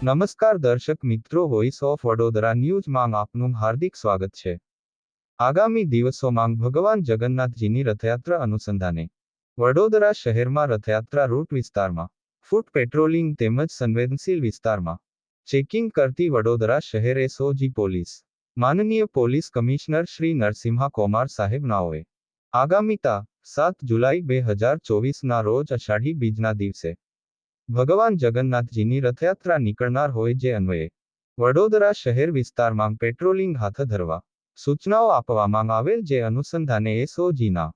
નમસ્કાર દર્શક મિત્રો વોઇસ ઓફ વડોદરા ન્યૂઝમાં આપનું હાર્દિક સ્વાગત છે. આગામી દિવસોમાં ભગવાન જગન્નાથજીની રથયાત્રા અનુસંધાને. વડોદરા શહેરમાં રથયાત્રા રૂટ વિસ્તારમાં, ફૂટ પેટ્રોલિંગ તેમજ સંવેદનશીલ વિસ્તારમાં. ચેકિંગ કરતી વડોદરા શહેર એસઓજી પોલીસ, માનનીય પોલીસ કમિશનર શ્રી નરસિંહા કોમાર સાહેબ નાઓએ આગામી તા સાત જુલાઈ બે હજાર ચોવીસના રોજ અષાઢી બીજના દિવસે ભગવાન જગન્નાથજીની રથયાત્રા નીકળનાર હોય જે અન્વયે. વડોદરા શહેર વિસ્તારમાં પેટ્રોલિંગ હાથ ધરવા સૂચનાઓ આપવામાં આવેલ જે અનુસંધાને એસઓજીના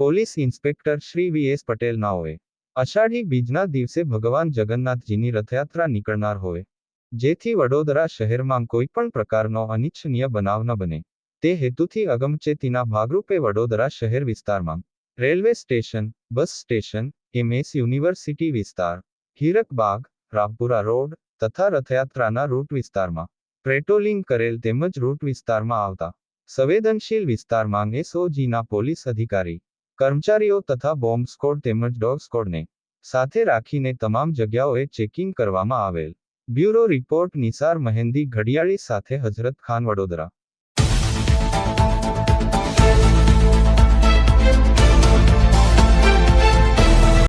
police inspector Shri V S હોય અષાઢી બીજના દિવસે ભગવાન જગન્નાથજીની રથયાત્રા નીકળનાર હોય, જેથી વડોદરા શહેરમાં કોઈ પણ પ્રકારનો અનિચ્છનીય બનાવ ન બને. તે હેતુથી અગમચેતીના ભાગરૂપે વડોદરા શહેર વિસ્તારમાં railway station, bus station, MS university વિસ્તાર હીરકબાગ રામપુરા રોડ, તથા રથયાત્રાના રૂટ વિસ્તારમાં. પેટ્રોલિંગ કરેલ તેમજ રૂટ વિસ્તારમાં આવતા સંવેદનશીલ વિસ્તારમાં એસઓજીના પોલીસ અધિકારી, કર્મચારીઓ તથા બોમ્બ સ્કોડ તેમજ ડોગ સ્કોડને સાથે રાખીને તમામ જગ્યાઓએ ચેકિંગ કરવામાં આવેલ. બ્યુરો રિપોર્ટ નિસાર મહેંદી ઘડિયાળી સાથે હઝરત ખાન વડોદરા.